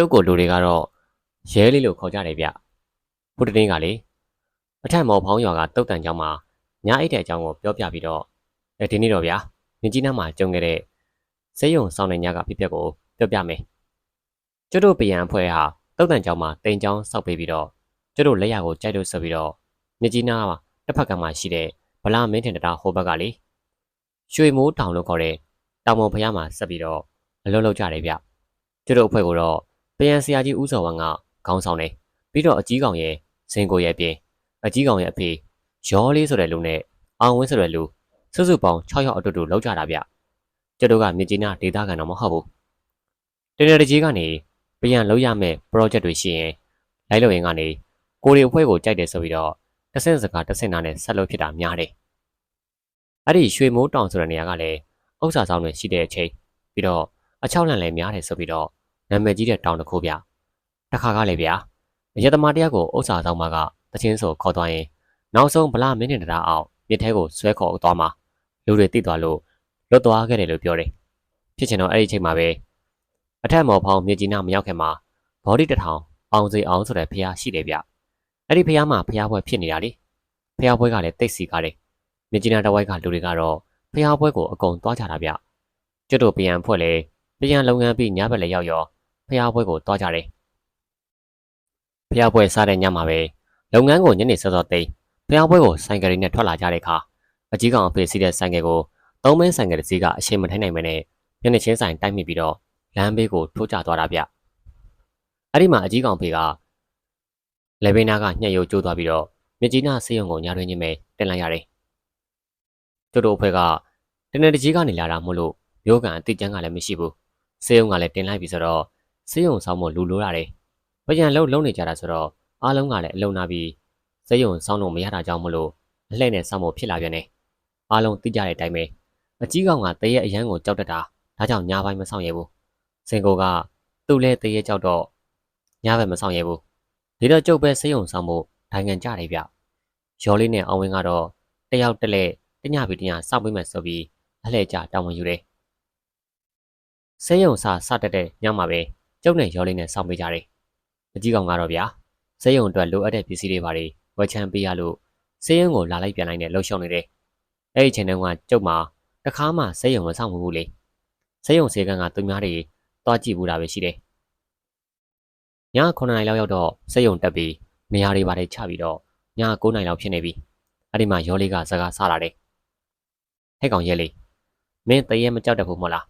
ကျုပ်ကိုလူတွေကတော့ရဲလေးလို့ခေါ်ကြတယ်ဗျဘုဒ္ဓတင်းကလေအထက်မော်ဖောင်းရွာကတုတ်တန်ကျောင်းမှာညအိတ်တဲ့အကြောင်းကိုပြောပြပြီးတော့အဲဒီနေ့တော့ဗျာမြင်းကြီးနားမှာကျုံခဲ့တဲ့စေယုံဆောင်တဲ့ညကဖြစ်ပျက်ကိုပြောပြမယ်ကျုပ်တို့ပယံအဖွဲ့ဟာတုတ်တန်ကျောင်းမှာတိန်ကျောင်းစောက်ပေးပြီးတော့ကျုပ်တို့လက်ရကိုကြိုက်လို့ဆိုပြီးတော့မြင်းကြီးနားမှာတစ်ဖက်ကမှရှိတဲ့ဗလာမင်းထင်တတာဟိုဘက်ကလေရွှေမိုးတောင်လို့ခေါ်တဲ့တောင်ပေါ်ဖျားမှာဆက်ပြီးတော့အလုပ်လုပ်ကြတယ်ဗျကျုပ်တို့အဖွဲ့ကိုတော့ ပယံဆရာကြီးဦးစောဝမ်းကခေါင်းဆောင်တယ်ပြီးတော့အကြီးကောင်ရဲ့ဇင်ကိုရဲ့ပြင်အကြီးကောင်ရဲ့အဖေရောလေးဆိုတဲ့လူနဲ့အောင်ဝင်းဆိုတဲ့လူစုစုပေါင်း6ယောက်အတူတူလောက်ကြတာဗျကျတို့ကမြစ်ကြီးနားဒေသခံတော့မဟုတ်ဘူးတင်းရတကြီးကနေပယံလောက်ရမဲ့ project တွေရှိရင်လိုက်လို့ရင်ကနေကိုရီအဖွဲ့ကိုကြိုက်တယ်ဆိုပြီးတော့တဆင့်စကားတဆင့်နာနဲ့ဆက်လုပ်ဖြစ်တာများတယ်အဲ့ဒီရွှေမိုးတောင်ဆိုတဲ့နေရာကလည်းဥစ္စာဆောင်တွေရှိတဲ့အချိန်ပြီးတော့အချောက်လန့်လည်းများတယ်ဆိုပြီးတော့ နာမည်ကြီးတဲ့တောင်တစ်ခုဗျတခါကလည်းဗျာရတမတယောက်ကိုဥစ္စာဆောင်မကတချင်းဆိုခေါ်သွားရင်နောက်ဆုံးဗလာမင်းနဲ့တရားအောင်မြစ်ထဲကိုဆွဲခေါ်သွားမှာလူတွေတိသွားလို့လွတ်သွားခဲ့တယ်လို့ပြောတယ်ဖြစ်ချင်တော့အဲ့ဒီအချိန်မှာပဲအထက်မော်ဖောင်းမြစ်ကြီးနားမရောက်ခင်မှာဘော်ဒီတထောင်အောင်စီအောင်ဆိုတဲ့ဖះရှိတယ်ဗျအဲ့ဒီဖះမှာဖះပွဲဖြစ်နေတာလေဖះပွဲကလည်းတိတ်စီကားတယ်မြစ်ကြီးနားတဝိုက်ကလူတွေကတော့ဖះပွဲကိုအကုန်သွားကြတာဗျကျွတ်တို့ပြန်ဖွဲ့လေပြန်လုပ်ငန်းပြီးညဘက်လည်းရောက်ရော ဖျားပွဲကိုတွားကြတယ်။ဖျားပွဲစားတဲ့ညမှာပဲလုပ်ငန်းကိုညနေစောစောသိမ်းဖျားပွဲကိုဆိုင်ကယ်နဲ့ထွက်လာကြတဲ့အခါအကြီးကောင်အဖေစီးတဲ့ဆိုင်ကယ်ကိုသုံးမင်းဆိုင်ကယ်တစ်စီးကအရှိန်မထိုင်နိုင်မနဲ့ညနေချင်းဆိုင်တိုက်မိပြီးတော့လမ်းဘေးကိုထိုးကျသွားတာဗျ။အဲ့ဒီမှာအကြီးကောင်ဖေကလေဘေးနာကညှက်ရုပ်ကျိုးသွားပြီးတော့မြကြီးနာဆေးရုံကိုညာတွင်ချင်းပဲတင်လိုက်ရတယ်။ကျတို့အဖွဲ့ကတနေ့တကြီးကနေလာတာမို့လို့မျိုးကန်အတိတ်ကျန်းကလည်းမရှိဘူး။ဆေးရုံကလည်းတင်လိုက်ပြီဆိုတော့ ဆေးရုံဆောင်ဖို့လူလိုရတယ်။ပကြံလုံးလုံးနေကြတာဆိုတော့အားလုံးကလည်းအလုံနာပြီးဆေးရုံဆောင်လို့မရတာကြောင့်မလို့အလှည့်နဲ့ဆောင်ဖို့ဖြစ်လာပြန်တယ်။အားလုံးသိကြတဲ့အတိုင်းပဲအကြီးကောင်ကတရက်အရန်ကိုကြောက်တတ်တာဒါကြောင့်ညာပိုင်းမဆောင်ရဘူး။စင်ကိုကသူ့လဲတရက်ကြောက်တော့ညာဘက်မဆောင်ရဘူး။ဒီတော့ကျုပ်ပဲဆေးရုံဆောင်ဖို့ဒိုင်ငံကြတယ်ဗျ။ရော်လေးနဲ့အောင်ဝင်းကတော့တယောက်တက်လက်တညပြီးတညစောက်ပေးမယ်ဆိုပြီးအလှည့်ကြတောင်းဝင်ယူတယ်။ဆေးရုံစာစတက်တဲ့ညမှာပဲ ကျုပ်နဲ့ရော်လေးနဲ့စောင့်ပေးကြတယ်။အကြီးကောင်ကတော့ဗျာဆေးရုံအတွက်လိုအပ်တဲ့ပစ္စည်းတွေပါတွေဝယ်ချမ်းပေးရလို့ဆေးရုံကိုလာလိုက်ပြန်လိုက်နဲ့လှုပ်ရှုပ်နေတယ်။အဲ့ဒီချိန်တုန်းကကျုပ်မှာတခါမှဆေးရုံမဆောင်ဘူးလေ။ဆေးရုံဆေးကန်းကသူများတွေတွားကြည့်ဘူးတာပဲရှိတယ်။ည9နာရီလောက်ရောက်တော့ဆေးရုံတက်ပြီးနေရာတွေပါတွေချပြီးတော့ည9နာရီလောက်ဖြစ်နေပြီ။အဲ့ဒီမှာရောလေးကစကားဆလာတယ်။ဟဲ့ကောင်ရဲလေးမင်းတရေမကြောက်တတ်ဘူးမဟုတ်လား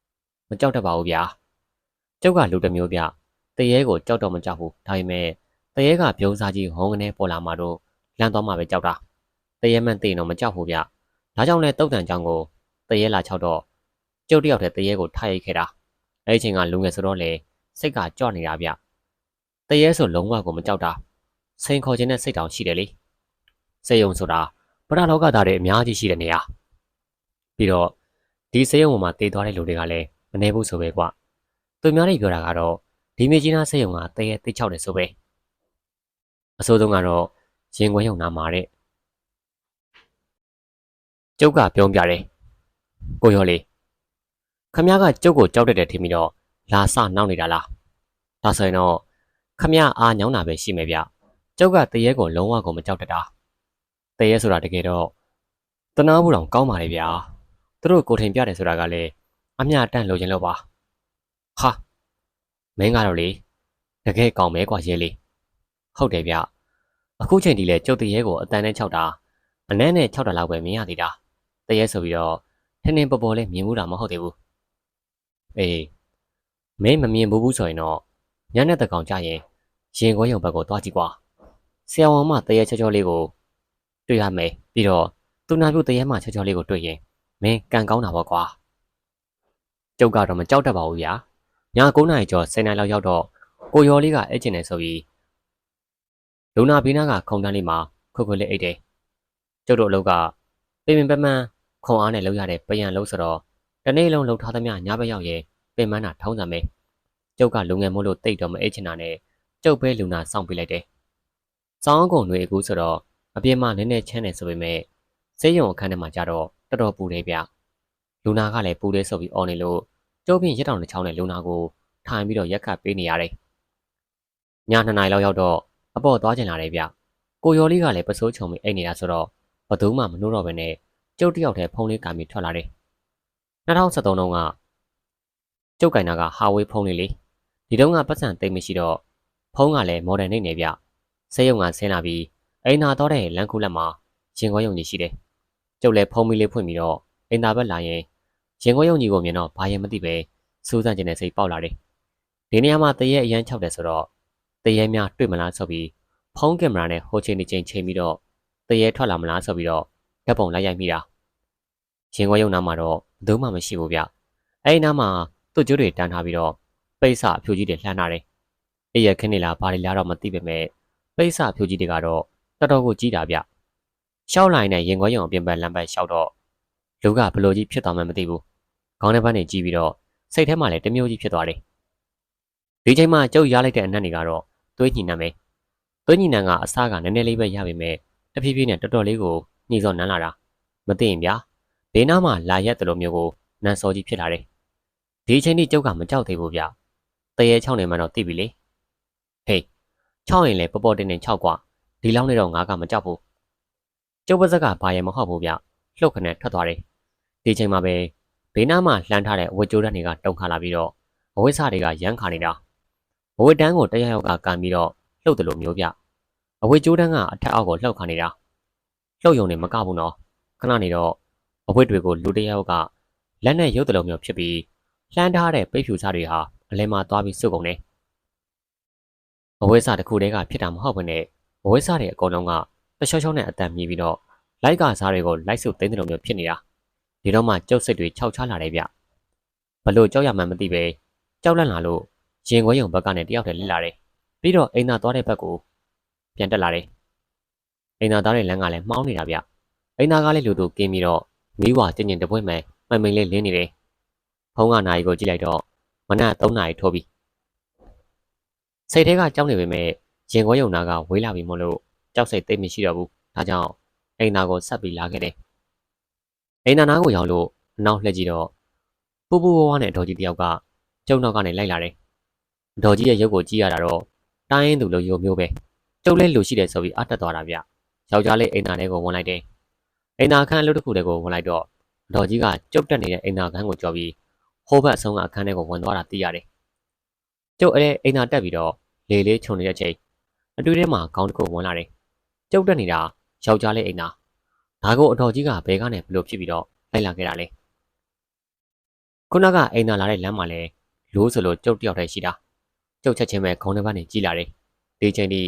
။မကြောက်တတ်ပါဘူးဗျာ။ ကျုပ်ကလူတစ်မျိုးဗျ။တရေကိုကြောက်တော့မကြောက်ဘူး။ဒါပေမဲ့တရေကပြုံးစားကြီးဟောင်းကနေပေါ်လာမှတော့လန့်သွားမှပဲကြောက်တာ။တရေမှန်သိရင်တော့မကြောက်ဘူးဗျ။ဒါကြောင့်လဲတုတ်တန်ကြောင့်ကိုတရေလာချောက်တော့ကျုပ်တယောက်တည်းတရေကိုထားရိုက်ခဲ့တာ။အဲ့ဒီချိန်ကလူငယ်ဆိုတော့လေစိတ်ကကြော့နေတာဗျ။တရေဆိုလုံးဝကိုမကြောက်တာ။စိန်ခေါ်ခြင်းနဲ့စိတ်တောင်ရှိတယ်လေ။စေယုံဆိုတာပရလောကသားတွေအများကြီးရှိတဲ့နေရာ။ပြီးတော့ဒီစေယုံပေါ်မှာတည်သွားတဲ့လူတွေကလည်းမနေဘူးဆိုပဲကွာ။ သူများတွေပြောတာကတော့ဒီမြေကြီးနားစေယုံကတရေတိတ်ချောက်တယ်ဆိုပဲ။အဆိုးဆုံးကတော့ရင်ခွဲရုံနာမှာတဲ့။ကျုပ်ကပြောပြတယ်။ကိုရောလေးခမ ्या ကကျုပ်ကိုကြောက်တတ်တယ်ထင်ပြီးတော့လာစနောက်နေတာလား။ဒါဆိုရင်တော့ခမ ्या အားညောင်းတာပဲရှိမယ်ဗျ။ကျုပ်ကတရေကိုလုံးဝကိုမကြောက်တတ်တာ။တရေဆိုတာတကယ်တော့တနာဘူးတောင်ကောင်းပါလေဗျာ။သူတို့ကိုထင်ပြတယ်ဆိုတာကလည်းအမျှတန့်လိုချင်လို့ပါ။ ဟာမင်းကတော့လေတကယ်ကောင်းပဲကွာရဲလေးဟုတ်တယ်ဗျအခုချိန်ဒီလေကျုပ်တရေကိုအတန်းနဲ့၆တာအနမ်းနဲ့၆တာလောက်ပဲမြင်ရသေးတာတရေဆိုပြီးတော့ထင်းထင်းပေါ်ပေါ်လေးမြင်မှုတာမဟုတ်သေးဘူးအေးမင်းမမြင်ဘူးဘူးဆိုရင်တော့ညနေတကောင်ကြရင်ရင်ခွဲရုံဘက်ကိုသွားကြည့်ကွာဆရာဝန်မတရေချောချောလေးကိုတွေ့ရမယ်ပြီးတော့သူနာပြုတရေမချောချောလေးကိုတွေ့ရင်မင်းကံကောင်းတာပေါ့ကွာကျုပ်ကတော့မကြောက်တတ်ပါဘူးဗျာ ည9နာရီကျော်10နာရီလောက်ရောက်တော့ကိုရော်လေးကအဲ့ကျင်နေဆိုပြီးလူနာဘီနာကခုံတန်းလေးမှာခွခွလေးအိတ်တယ်။ကျုပ်တို့အလုပ်ကပင်ပင်ပန်းပန်းခုံအားနဲ့လုပ်ရတဲ့ပယံလုံးဆိုတော့တနေ့လုံးလှုပ်ထားသမျှညဘက်ရောက်ရင်ပင်မန်းတာထောင်းစံပဲ။ကျုပ်ကလူငယ်မို့လို့တိတ်တော့မအိတ်ချင်တာနဲ့ကျုပ်ပဲလူနာစောင့်ပေးလိုက်တယ်။စောင်းကုန်တွေအခုဆိုတော့အပြင်မှာနည်းနည်းချမ်းတယ်ဆိုပေမဲ့စေးရုံအခန်းထဲမှာကြတော့တော်တော်ပူတယ်ဗျ။လူနာကလည်းပူတယ်ဆိုပြီးအော်နေလို့ ကျုပ်ပြင်ရက်တောင်တစ်ချောင်းနဲ့လူနာကိုထိုင်ပြီးတော့ရက်ခတ်ပေးနေရတယ်။ည2နာရီလောက်ရောက်တော့အပေါ်သွားကျင်လာတယ်ဗျ။ကိုရော်လေးကလည်းပစိုးချုံပြီးအိတ်နေတာဆိုတော့ဘသူမှမနှိုးတော့ဘဲနဲ့ကျုပ်တယောက်တည်းဖုန်းလေးကင်ပြီးထွက်လာတယ်။2013တုန်းကကျုပ်ကင်နာကဟာဝေးဖုန်းလေးလေဒီတုန်းကပတ်စံသိမ့်မရှိတော့ဖုန်းကလည်းမော်ဒန်နေနေဗျ။ဆေးရုံကဆင်းလာပြီးအိမ်နာတော့တဲ့လမ်းခုလက်မှာရင်ခွဲရုံကြီးရှိတယ်။ကျုပ်လည်းဖုန်းမီလေးဖွင့်ပြီးတော့အိမ်သာဘက်လာရင် ရင်ခွဲရုံကြီးကိုမြင်တော့ဘာရင်မသိပဲစူးစမ်းကျင်တဲ့စိတ်ပေါက်လာတယ်။ဒီနေရာမှာတရဲအရန်ချောက်တယ်ဆိုတော့တရဲများတွေ့မလားဆိုပြီးဖုန်းကင်မရာနဲ့ဟိုချိန်ဒီချိန်ချိန်ပြီးတော့တရဲထွက်လာမလားဆိုပြီးတော့ဓာတ်ပုံလိုက်ရိုက်မိတာ။ရင်ခွဲရုံနာမှာတော့ဘယ်သူမှမရှိဘူးဗျ။အဲဒီနားမှာသူ့ကျိုးတွေတန်းထားပြီးတော့ပိတ်စအဖြူကြီးတွေလှမ်းထားတယ်။အဲ့ရခင်းနေလားဘာတွေလားတော့မသိပေမဲ့ပိတ်စအဖြူကြီးတွေကတော့တော်တော်ကိုကြီးတာဗျ။ရှောက်လိုက်နဲ့ရင်ခွဲရုံအပြင်ဘက်လမ်းဘက်ရှောက်တော့ လူကဘလို့ကြီးဖြစ်သွားမှမသိဘူး။ခေါင်းထဲဘက်နေကြည့်ပြီးတော့စိတ်ထဲမှာလည်းတမျိုးကြီးဖြစ်သွားတယ်။ဒီချိန်မှာကျုပ်ရလိုက်တဲ့အနက်တွေကတော့သွေးညှိနှံမယ်။သွေးညှိနှံကအစားကနည်းနည်းလေးပဲရပေမဲ့တဖြည်းဖြည်းနဲ့တော်တော်လေးကိုညှိစောနန်းလာတာမသိရင်ဗျာဘေးနားမှာလာရက်တယ်လို့မျိုးကိုနန်းစောကြီးဖြစ်လာတယ်။ဒီချိန်ထိကျုပ်ကမကြောက်သေးဘူးဗျ။တရေချောင်းနေမှတော့သိပြီလေ။ဟေးချောင်းရင်လည်းပပေါ်တင်တင်ချောက်กว่าဒီလောက်နဲ့တော့ငါကမကြောက်ဘူး။ကျုပ်ပါဇက်ကဘာရဲမဟုတ်ဘူးဗျ။လှုပ်ခနဲ့ထွက်သွားတယ်။ ဒီချိန်မှာပဲဘေးနားမှာလှမ်းထားတဲ့အဝတ်ကြိုးတန်းတွေကတုံခါလာပြီးတော့အဝတ်စားတွေကရမ်းခါနေတာအဝတ်တန်းကိုတရရောက်ကကန်ပြီးတော့လှုပ်တယ်လို့မျိုးပြအဝတ်ကြိုးတန်းကအထက်အောက်ကိုလှုပ်ခါနေတာလှုပ်ယုံနေမကဘူးနော်ခဏနေတော့အဝတ်တွေကိုလူတရရောက်ကလက်နဲ့ရုပ်တယ်လို့မျိုးဖြစ်ပြီးလှမ်းထားတဲ့ပိတ်ဖြူစားတွေဟာအလဲမှာသွားပြီးစုပ်ကုန်တယ်အဝတ်စားတစ်ခုတည်းကဖြစ်တာမဟုတ်ဘဲနဲ့အဝတ်စားတွေအကုန်လုံးကတချောချောနဲ့အတန်မြည်ပြီးတော့လိုက်ကစားတွေကိုလိုက်စုပ်သိမ်းတယ်လို့မျိုးဖြစ်နေတာ ဒီတော့မှကျုပ်စိတ်တွေခြောက်ချလာတယ်ဗျဘလို့ကြောက်ရမှန်းမသိပဲကြောက်လန့်လာလို့ရင်ခွဲရုံဘက်ကနေတယောက်တည်းလစ်လာတယ်ပြီးတော့အိမ်သာသွားတဲ့ဘက်ကိုပြန်တက်လာတယ်အိမ်သာသားတဲ့လမ်းကလည်းမှောင်းနေတာဗျအိမ်သာကလည်းလူတို့ကင်းပြီးတော့မိဝါကျင်ကျင်တပွင့်မဲ့မှန်မိန်လေးလင်းနေတယ်ဖုန်းကနာရီကိုကြည့်လိုက်တော့မနက်3နာရီထိုးပြီစိတ်ထဲကကြောက်နေပေမဲ့ရင်ခွဲရုံနာကဝေးလာပြီမို့လို့ကြောက်စိတ်သိမ့်မရှိတော့ဘူးဒါကြောင့်အိမ်သာကိုဆက်ပြီးလာခဲ့တယ် အိမ်နာနာကိုရောက်လို့အနောက်လှည့်ကြည့်တော့ပူပူဝါးဝါးနဲ့ဒေါ်ကြီးတယောက်ကကျုံနောက်ကနေလိုက်လာတယ်။ဒေါ်ကြီးရဲ့ရုပ်ကိုကြည့်ရတာတော့တိုင်းရင်သူလိုရိုမျိုးပဲ။ကျုပ်လည်းလူရှိတယ်ဆိုပြီးအတက်သွားတာဗျ။ယောက်ျားလေးအိမ်နာထဲကိုဝင်လိုက်တယ်။အိမ်နာခန်းအလုပ်တစ်ခုတည်းကိုဝင်လိုက်တော့ဒေါ်ကြီးကကျုပ်တက်နေတဲ့အိမ်နာခန်းကိုကြော်ပြီးဟိုးဘက်အဆုံးကအခန်းထဲကိုဝင်သွားတာသိရတယ်။ကျုပ်အဲ့အိမ်နာတက်ပြီးတော့လေလေးခြုံနေတဲ့အချိန်အတွေ့ထဲမှာခေါင်းတစ်ခုဝင်လာတယ်။ကျုပ်တက်နေတာယောက်ျားလေးအိမ်နာ ဒါကိုအတော်ကြီးကဘဲကနေဘလို့ဖြစ်ပြီးတော့လိုက်လာခဲ့တာလေခုနကအိမ်သာလာတဲ့လမ်းမှာလဲလို့ဆိုလို့ကျုပ်တယောက်တည်းရှိတာကျုပ်ချက်ချင်းပဲခေါင်းထဲကနေကြည်လာတယ်ဒီချိန်ထိ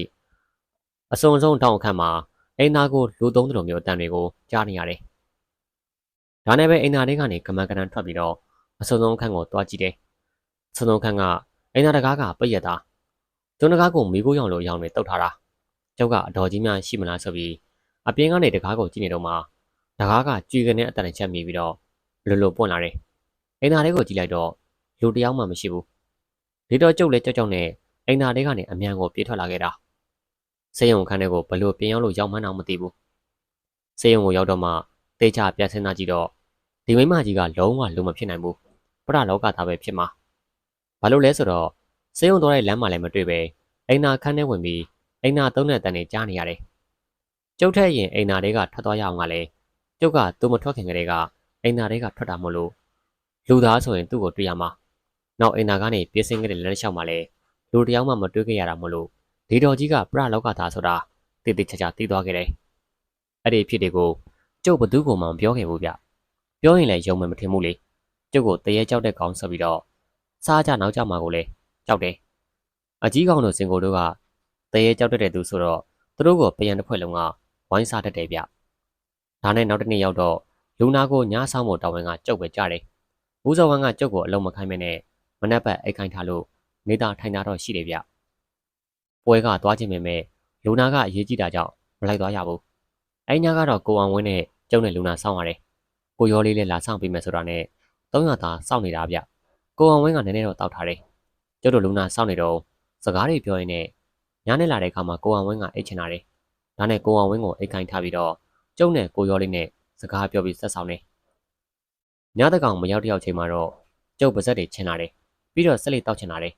အစုံဆုံးတောင်းအခန့်မှာအိမ်သားကိုလူသုံးတော်မျိုးအတန်တွေကိုကြားနေရတယ်ဒါနဲ့ပဲအိမ်သားတွေကနေကမန်ကနန်ထွက်ပြီးတော့အစုံဆုံးအခန့်ကိုတွားကြည့်တယ်အစုံဆုံးအခန့်ကအိမ်သားတကားကပိတ်ရတာကျုံတကားကိုမိခိုးရောင်လိုရောင်တွေတုတ်ထားတာကျုပ်ကအတော်ကြီးများရှိမလားဆိုပြီး အပြင်ကနေတကားကိုကြည့်နေတော့မှတကားကကြွေကနေအတန်ချက်မြည်ပြီးတော့လွတ်လွတ်ပွင့်လာတယ်။အိမ်သားလေးကိုကြည့်လိုက်တော့လူတယောက်မှမရှိဘူး။ဒီတော့ကျုပ်လည်းကြောက်ကြောက်နဲ့အိမ်သားလေးကနေအမြန်ကိုပြေးထွက်လာခဲ့တာ။စေယုံခန်းထဲကိုဘလို့ပြင်ရောက်လို့ရောက်မှန်းတော့မသိဘူး။စေယုံကိုရောက်တော့မှတေချာပြန်ဆင်းသားကြည့်တော့ဒီမိမကြီးကလုံးဝလုံးမဖြစ်နိုင်ဘူး။ပရလောကသားပဲဖြစ်မှာ။ဘာလို့လဲဆိုတော့စေယုံတော်တဲ့လမ်းမှာလည်းမတွေ့ပဲအိမ်သားခန်းထဲဝင်ပြီးအိမ်သားသုံးတဲ့တန်တွေကြားနေရတယ်။ ကျုပ်ထက်ရင်အိမ်နာတွေကထွက်သွားရအောင်ကလည်းကျုပ်ကသူမထွက်ခင်ကလေးကအိမ်နာတွေကထွက်တာမို့လို့လူသားဆိုရင်သူ့ကိုတွေ့ရမှာနောက်အိမ်နာကနေပြေးစင်းခဲ့တဲ့လမ်းလျှောက်မှာလည်းလူတယောက်မှမတွေ့ခဲ့ရတာမို့လို့ဒီတော်ကြီးကပြလောက်ကသားဆိုတာတည်တည်ချာချာသိသွားခဲ့တယ်အဲ့ဒီဖြစ်တွေကိုကျုပ်ဘသူ့ကိုမှမပြောခဲ့ဘူးဗျပြောရင်လည်းယုံမှမထင်ဘူးလေကျုပ်ကိုတရေကြောက်တဲ့ကောင်ဆိုပြီးတော့စားကြနောက်ကြမှာကိုလည်းကြောက်တယ်အကြီးကောင်တို့စင်ကိုတို့ကတရေကြောက်တဲ့သူဆိုတော့သူတို့ကိုပြန်တစ်ဖွဲ့လုံးက ဝိုင်းစားတတ်တယ်ဗျ။ဒါနဲ့နောက်တစ်နေ့ရောက်တော့လူနာကိုညဆောင်ဖို့တာဝန်ကကြုတ်ပဲကြတယ်။ဘူးစောဝမ်းကကြုတ်ကိုအလုံးမခိုင်းမနဲ့မနှက်ပတ်အိတ်ခိုင်းထားလို့နေတာထိုင်တာတော့ရှိတယ်ဗျ။ပွဲကသွားခြင်းပဲမဲ့လူနာကအရေးကြီးတာကြောင့်မလိုက်သွားရဘူး။အဲ့ညကတော့ကိုအောင်ဝင်းနဲ့ကျုံနဲ့လူနာစောင့်ရတယ်။ကိုရောလေးလည်းလာဆောင်ပေးမယ်ဆိုတာနဲ့300သာစောင့်နေတာဗျ။ကိုအောင်ဝင်းကနည်းနည်းတော့တောက်ထားတယ်။ကျုပ်တို့လူနာစောင့်နေတော့စကားတွေပြောရင်းနဲ့ညနေလာတဲ့အခါမှာကိုအောင်ဝင်းကအိတ်ချင်တာတယ် ဒါနဲ့ကိုအောင်ဝင်းကိုအိတ်ခိုင်းထားပြီးတော့ကျုံနဲ့ကိုရောလေးနဲ့စကားပြောပြီးဆက်ဆောင်နေညတကောင်မရောက်တယောက်ချိန်မှာတော့ကျုပ်ပါဇက်တွေချင်းလာတယ်ပြီးတော့ဆက်လက်တောက်ချင်တာလေ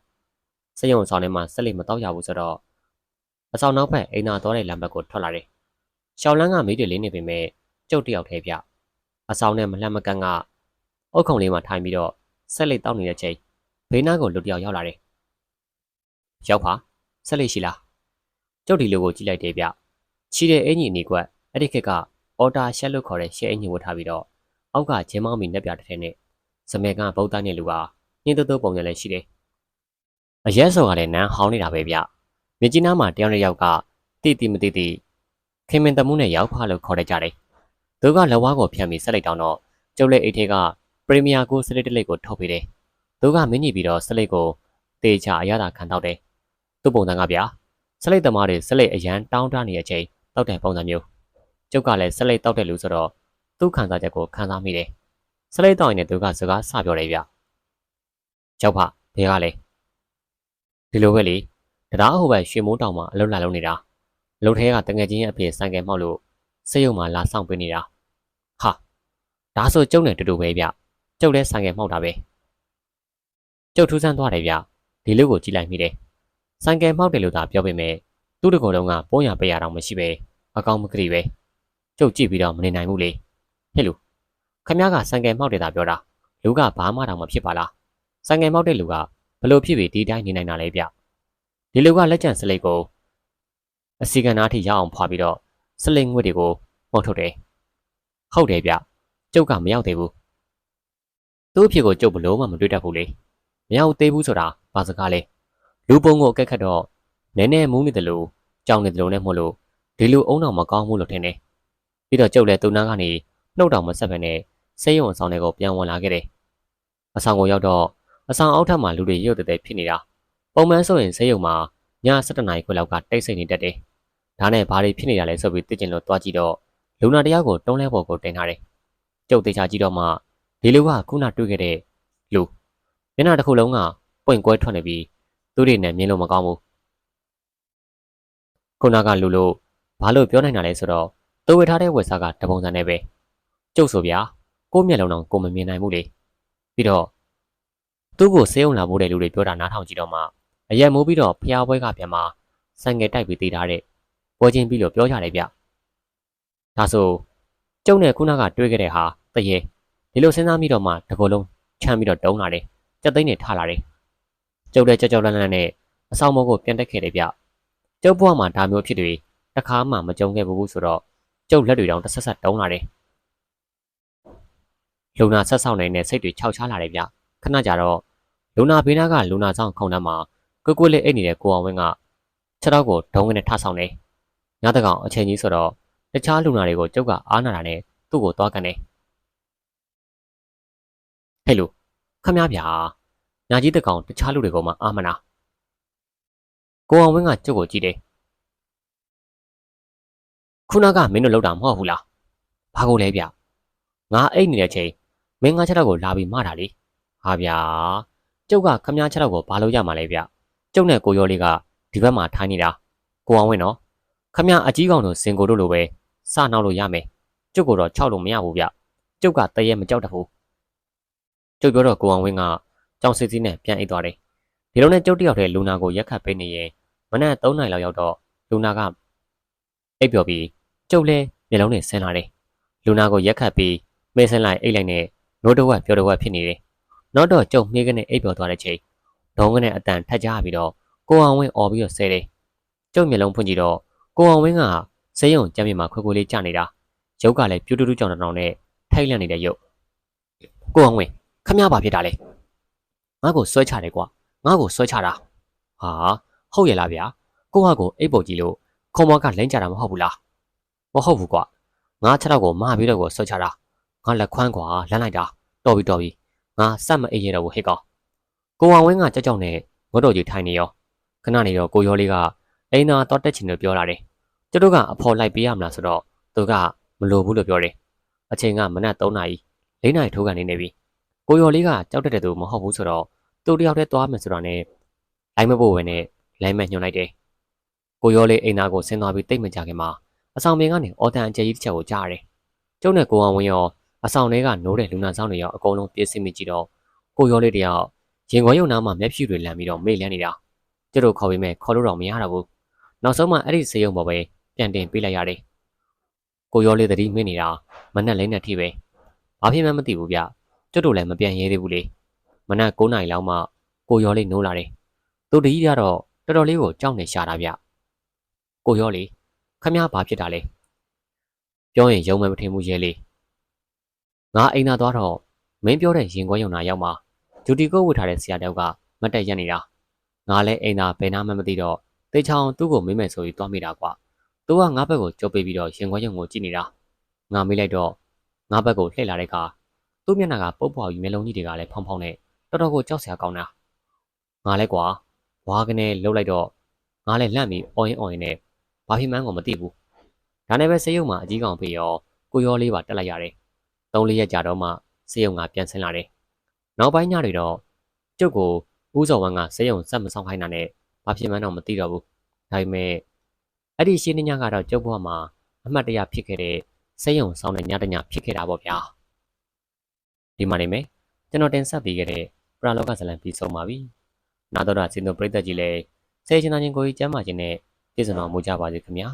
စက်ရုံဆောင်ထဲမှာဆက်လက်မတောက်ရဘူးဆိုတော့အဆောင်နောက်ဘက်အိမ်သာသွားတဲ့လမ်းဘက်ကိုထွက်လာတယ်ရှောင်းလန်းကမိတွေလေးနေပေမဲ့ကျုပ်တယောက်တည်းပြအဆောင်နဲ့မလှမ်းမကန်းကအုတ်ခုံလေးမှာထိုင်ပြီးတော့ဆက်လက်တောက်နေတဲ့ချိန်ဘေးနားကိုလူတယောက်ရောက်လာတယ်ရောက်ပါဆက်လက်ရှိလားကျုပ်ဒီလိုကိုကြည့်လိုက်တယ်ဗျ ချီတဲ့အင်ကြီးအနီကွက်အဲ့ဒီခက်ကအော်တာရှက်လို့ခေါ်တဲ့ရှက်အင်ကြီးဝတ်ထားပြီးတော့အောက်ကဂျင်းမောင်းမီနှက်ပြတစ်ထည်နဲ့စမဲကဗုဒ္ဓနဲ့လူကညှင်းတုတ်တုတ်ပုံစံလည်းရှိတယ်။အရက်စောကလည်းနန်းဟောင်းနေတာပဲဗျ။မြကြီးနားမှာတယောက်တစ်ယောက်ကတိတိမတိတိခင်မင်တမှုနဲ့ရောက်ဖလို့ခေါ်တတ်ကြတယ်။သူကလက်ဝါးကိုဖြန့်ပြီးဆက်လိုက်တောင်းတော့ကျုပ်လက်အိတ်ထဲကပရီမီယာကိုစလိတ်တလိတ်ကိုထုတ်ပေးတယ်။သူကမင်းကြီးပြီးတော့စလိတ်ကိုတေချာအရသာခံတော့တယ်။သူ့ပုံစံကဗျာစလိတ်သမားတွေစလိတ်အရန်တောင်းတနေတဲ့အချိန် တောက်တဲ့ပုံစံမျိုးကျုပ်ကလည်းစလိတ်တောက်တဲ့လူဆိုတော့သူ့ခံစားချက်ကိုခံစားမိတယ်။စလိတ်တောက်ရင်လည်းသူကစကားဆပြောတယ်ဗျ။ကျောက်ဖဘဲကလည်းဒီလိုပဲလေတရားဟိုဘက်ရွှေမိုးတောင်မှာအလုပ်လာလုပ်နေတာ။လုံထဲကတငယ်ချင်းရဲ့အဖြစ်ဆိုင်ကယ်မှောက်လို့စိတ်ယုံမှာလာဆောင်ပေးနေတာ။ဟာဒါဆိုကျုပ်နဲ့တူတူပဲဗျ။ကျုပ်လည်းဆိုင်ကယ်မှောက်တာပဲ။ကျုပ်ထူးဆန်းသွားတယ်ဗျ။ဒီလူကိုကြည့်လိုက်မိတယ်။ဆိုင်ကယ်မှောက်တယ်လို့သာပြောပေမဲ့ သူ့တကောလုံးကပိုးရပေးရတော့မရှိပဲအကောင်မကလေးပဲ။ကျုပ်ကြည့်ပြီးတော့မနေနိုင်ဘူးလေ။ဟဲ့လူခမ ्या ကဆိုင်ကယ်မှောက်တယ်သာပြောတာလူကဘာမှတောင်မဖြစ်ပါလားဆိုင်ငယ်မောက်တဲ့လူကဘလို့ဖြစ်ပြီးဒီတိုင်းနေနိုင်တာလဲဗျဒီလူကလက်ကျန်စလိတ်ကိုအစီကန်သားထိရအောင်ဖွာပြီးတော့စလိတ်ငွေတွေကိုမှုတ်ထုတ်တယ်ဟုတ်တယ်ဗျကျုပ်ကမရောက်သေးဘူးသူ့အဖြစ်ကိုကျုပ်ဘလို့မှမတွေ့တတ်ဘူးလေမရောက်သေးဘူးဆိုတာဘာစကားလဲလူပုံကိုအကက်ခတ်တော့ နည်းနည်းမူးနေတယ်လို့ကြောင်နေတယ်လို့နဲ့မို့လို့ဒီလူအုံတော်မကောင်းဘူးလို့ထင်တယ်ပြီးတော့ကျုပ်လည်းသူနာကနေနှုတ်တောင်မဆက်ဘဲနဲ့ဆေးရုံအဆောင်တွေကိုပြန်ဝင်လာခဲ့တယ်အဆောင်ကိုရောက်တော့အဆောင်အောက်ထပ်မှာလူတွေရုတ်တဲတဲဖြစ်နေတာပုံမှန်ဆိုရင်ဆေးရုံမှာည7:00နာရီခွဲလောက်ကတိတ်ဆိတ်နေတတ်တယ်ဒါနဲ့ဘာတွေဖြစ်နေတာလဲဆိုပြီးသိကျင်လို့တွားကြည့်တော့လူနာတယောက်ကိုတုံးလဲပေါ်ကိုတင်ထားတယ်ကျုပ်သေးချာကြည့်တော့မှဒီလူကခုနတွေ့ခဲ့တဲ့လူမျက်နှာတစ်ခုလုံးကပွင့်ကွဲထွက်နေပြီးသူတွေနဲ့မြင်လို့မကောင်းဘူး ခုနကလူလို့ဘာလို့ပြောနိုင်တာလဲဆိုတော့သူဝေထားတဲ့ဝက်စားကတပုံစံနဲ့ပဲကျုပ်ဆိုဗျာကိုယ့်မျက်လုံးတော့ကိုမမြင်နိုင်ဘူးလေပြီးတော့သူ့ကိုဆေးုံလာဖို့တဲ့လူတွေပြောတာနားထောင်ကြည့်တော့မှအရက်မိုးပြီးတော့ဖျားပွဲကပြန်มาဆိုင်ငယ်တိုက်ပြီးတည်ထားတဲ့ပွဲချင်းပြီးလို့ပြောကြတယ်ဗျဒါဆိုကျုံနဲ့ခုနကတွေးခဲ့တဲ့ဟာတရေဒီလိုစဉ်းစားမိတော့မှတကောလုံးချမ်းပြီးတော့တုံးလာတယ်ကြက်သိန်းနဲ့ထလာတယ်ကျုပ်တဲ့ကြောက်ကြောက်လန့်လန့်နဲ့အဆောင်မောကိုပြန်တက်ခဲ့တယ်ဗျ ကျုပ်ဘဝမှာဒါမျိုးဖြစ်တွေတခါမှမကြုံခဲ့ဘူးဆိုတော့ကျုပ်လက်တွေတောင်တစ်ဆက်ဆက်တုံးလာတယ်လူနာဆက်ဆောင်နေတဲ့စိတ်တွေခြောက်ချလာတယ်ဗျခဏကြာတော့လူနာဘေးနားကလူနာဆောင်ခုံထဲမှာကွကွလေးအိတ်နေတဲ့ကိုအောင်ဝင်းကခြေထောက်ကိုဒုံးကနေထဆောင်တယ်ညတကောင်အချိန်ကြီးဆိုတော့တခြားလူနာတွေကိုကျုပ်ကအားနာတာနဲ့သူ့ကိုသွားကန်တယ်ဟဲ့လူခမည်းဗျာညာကြီးတကောင်တခြားလူတွေကိုမှအာမနာ ကိုအောင်ဝင်းကကျုပ်ကိုကြည့်တယ်ခုနကမင်းတို့လောက်တာမဟုတ်ဘူးလားဘာကိုလဲဗျငါအိတ်နေတဲ့ချိန်မင်းငါချက်တော့ကိုလာပြီးမတာလေဟာဗျာကျုပ်ကခမားချက်တော့ကိုဘာလို့ရမှာလဲဗျကျုပ်နဲ့ကိုရောလေးကဒီဘက်မှာထိုင်းနေတာကိုအောင်ဝင်းနော်ခမားအကြီးကောင်တို့စင်ကိုတို့လိုပဲစနောက်လို့ရမယ်ကျုပ်ကတော့ခြောက်လို့မရဘူးဗျကျုပ်ကတရေမကြောက်တတ်ဘူးကျုပ်ပြောတော့ကိုအောင်ဝင်းကကြောင်စစ်စည်းနဲ့ပြန်အိတ်သွားတယ်ဒီလိုနဲ့ကျုပ်တယောက်တည်းလူနာကိုရက်ခတ်ပေးနေရင် မနက်3နာရီလောက်ရောက်တော့လူနာကအိပ်ပျော်ပြီးကျုပ်လဲမျက်လုံးနဲ့ဆင်းလာတယ်လူနာကိုရက်ခတ်ပြီးမေးဆင်းလိုက်အိတ်လိုက်နဲ့နိုးတော့ဝက်ပြောတော့ဝက်ဖြစ်နေတယ်။နောက်တော့ကျုံနှေးကနေအိပ်ပျော်သွားတဲ့ချိန်ဒေါင်းကနေအတန်ထက်ကြပြီးတော့ကိုအောင်ဝင်းអော်ပြီးတော့ဆဲတယ်။ကျုံမျက်လုံးဖွင့်ကြည့်တော့ကိုအောင်ဝင်းကဆေးရုံကျမ်းမြေမှာခွေခွေလေးကြာနေတာ။ရုပ်ကလည်းပြူးတူးတူးကြောင်တောင်နဲ့ထိုက်လန့်နေတဲ့ရုပ်။ကိုအောင်ဝင်းခမရပါဖြစ်တာလေ။ငါ့ကိုဆွဲချတယ်ကွာ။ငါ့ကိုဆွဲချတာ။ဟာ ဟုတ်ရဲ့လားဗျာ။ကိုဟာကိုအိပ်ပေါ်ကြည့်လို့ခုံမောကလိမ့်ကြတာမဟုတ်ဘူးလား။မဟုတ်ဘူးကွာ။ငါခြေထောက်ကိုမပြီးတော့ကိုဆွဲချတာ။ငါလက်ခွမ်းကွာလမ်းလိုက်တာတော်ပြီတော်ပြီငါစက်မအိပ်ရတော့ဘူးဟဲ့ကောင်ကိုအောင်ဝင်းကကြောက်ကြောက်နဲ့ငတ်တော်ကြီးထိုင်နေရောခဏနေတော့ကိုရောလေးကအိမ်သာတောတက်ချင်လို့ပြောလာတယ်ကျတို့ကအဖော်လိုက်ပေးရမလားဆိုတော့သူကမလိုဘူးလို့ပြောတယ်အချိန်ကမနက်3နာရီ4နာရီထိုးကနေနေပြီကိုရောလေးကကြောက်တက်တဲ့သူမဟုတ်ဘူးဆိုတော့သူတယောက်တည်းသွားမယ်ဆိုတော့ ਨੇ လိုက်မဖို့ပဲနဲ့ လိုင်းမဲ့ညွှန်လိုက်တယ်ကိုရောလေးအိမ်သားကိုဆင်းသွားပြီးတိတ်မကြခင်မှာအဆောင်ပင်ကနေအော်တန်အကျယ်ကြီးတစ်ချက်ကိုကြားရတယ်ကျုံနဲ့ကိုအောင်ဝင်းရောအဆောင်ထဲကနိုးတဲ့လူနာဆောင်တွေရောအကုန်လုံးပြည့်စုံမိကြည့်တော့ကိုရောလေးတယောက်ရင်ခွဲရုံနာမှာမျက်ဖြူတွေလန့်ပြီးတော့မေ့လန်းနေတာကျတို့ခေါ်ပြီးမဲ့ခေါ်လို့တော့မရတော့ဘူးနောက်ဆုံးမှအဲ့ဒီစေယုံပေါ်ပဲပြန်တင်ပေးလိုက်ရတယ်ကိုရောလေးသတိမင်းနေတာမနဲ့လိမ့်နဲ့ထိပဲဘာဖြစ်မှမသိဘူးဗျကျတို့လည်းမပြန်ရဲသေးဘူးလေမနက်9နာရီလောက်မှကိုရောလေးနိုးလာတယ်သူတကြီးကတော့ တော်တော်လေးကိုကြောက်နေရှာတာဗျကိုရောလေးခမည်းဘာဖြစ်တာလဲပြောရင်ယုံမမထင်ဘူးရဲလေးငါအိမ်သာသွားတော့မင်းပြောတဲ့ရင်ခွဲရုံနာရောက်မှာဂျူတီကိုဝတ်ထားတဲ့ဆရာတယောက်ကမတ်တက်ရက်နေတာငါလည်းအိမ်သာဘယ်နာမှမသိတော့တေချောင်းသူ့ကိုမေးမယ်ဆိုပြီးသွားမိတာကွာသူကငါဘက်ကိုကြုတ်ပေးပြီးတော့ရင်ခွဲရုံကိုကြည့်နေတာငါမေးလိုက်တော့ငါဘက်ကိုလှည့်လာတဲ့အခါသူ့မျက်နှာကပုတ်ပွားပြီးမျက်လုံးကြီးတွေကလည်းဖောင်းဖောင်းနဲ့တော်တော်ကိုကြောက်စရာကောင်းတာငါလည်းကွာ ဝါကနေလှုပ်လိုက်တော့ငါလည်းလန့်ပြီးအော်ရင်အော်ရင်နဲ့ဘာဖြစ်မှန်းကိုမသိဘူးဒါနဲ့ပဲဆေးရုံမှာအကြီးကောင်ဖေးရောကိုရောလေးပါတက်လိုက်ရတယ်သုံးလေးရက်ကြာတော့မှဆေးရုံကပြန်ဆင်းလာတယ်နောက်ပိုင်းညတွေတော့ကျုပ်ကိုဦးစော်ဝမ်းကဆေးရုံဆက်မဆောင်ခိုင်းတာနဲ့ဘာဖြစ်မှန်းတော့မသိတော့ဘူးဒါပေမဲ့အဲ့ဒီရှင်းညကတော့ကျုပ်ဘဝမှာအမှတ်တရဖြစ်ခဲ့တဲ့ဆေးရုံဆောင်တဲ့ညတညဖြစ်ခဲ့တာပေါ့ဗျာဒီမှာနေမယ်ကျွန်တော်တင်ဆက်ပေးခဲ့တဲ့ပရာလောကဇလံပြီးဆုံးပါပြီ နာတော်တာစင်တို့ပြိသက်ကြီးလည်းဆဲချင်သားချင်းကိုကြီးကျမ်းမာခြင်းနဲ့ပြည့်စုံတော်မူကြပါစေခင်ဗျာ